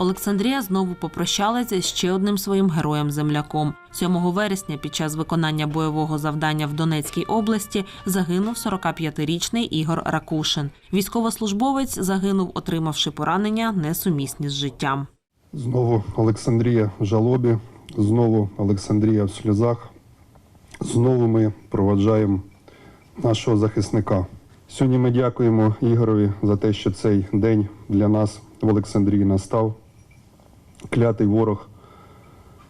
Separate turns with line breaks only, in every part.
Олександрія знову попрощалася з ще одним своїм героєм-земляком. 7 вересня під час виконання бойового завдання в Донецькій області загинув 45-річний Ігор Ракушин. Військовослужбовець загинув, отримавши поранення несумісні з життям.
Знову Олександрія в жалобі, знову Олександрія в сльозах. Знову ми проваджаємо нашого захисника. Сьогодні ми дякуємо Ігорові за те, що цей день для нас в Олександрії настав. Клятий ворог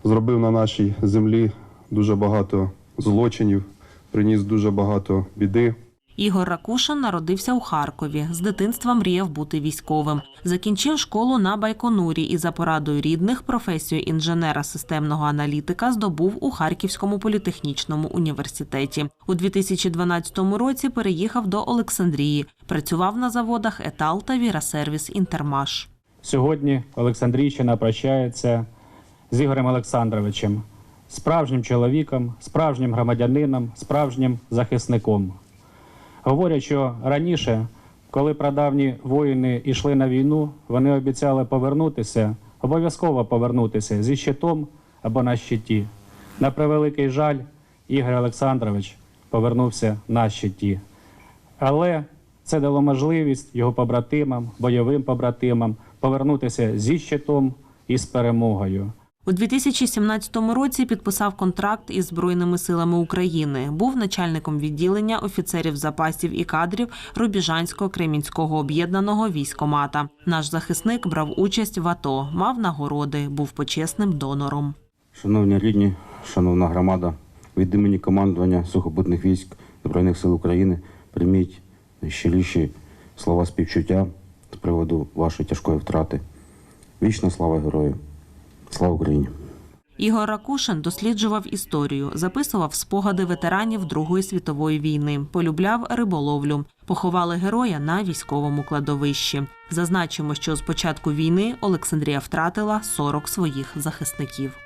зробив на нашій землі дуже багато злочинів, приніс дуже багато біди.
Ігор Ракушин народився у Харкові. З дитинства мріяв бути військовим. Закінчив школу на Байконурі і за порадою рідних професію інженера системного аналітика здобув у Харківському політехнічному університеті. У 2012 році переїхав до Олександрії. Працював на заводах Етал та Вірасервіс Інтермаш.
Сьогодні Олександрійщина прощається з Ігорем Олександровичем, справжнім чоловіком, справжнім громадянином, справжнім захисником. Говорять, що раніше, коли прадавні воїни йшли на війну, вони обіцяли повернутися, обов'язково повернутися зі щитом або на щиті. На превеликий жаль, Ігор Олександрович повернувся на щиті. Але це дало можливість його побратимам, бойовим побратимам повернутися зі щитом і з перемогою.
У 2017 році підписав контракт із Збройними силами України. Був начальником відділення офіцерів запасів і кадрів Рубіжанського Кремінського об'єднаного військомата. Наш захисник брав участь в АТО, мав нагороди, був почесним донором.
Шановні рідні, шановна громада, від імені командування сухопутних військ Збройних сил України прийміть найщиріші слова співчуття з приводу вашої тяжкої втрати. Вічна слава герою! Слава Україні!
Ігор Ракушин досліджував історію, записував спогади ветеранів Другої світової війни, полюбляв риболовлю. Поховали героя на військовому кладовищі. Зазначимо, що з початку війни Олександрія втратила 40 своїх захисників.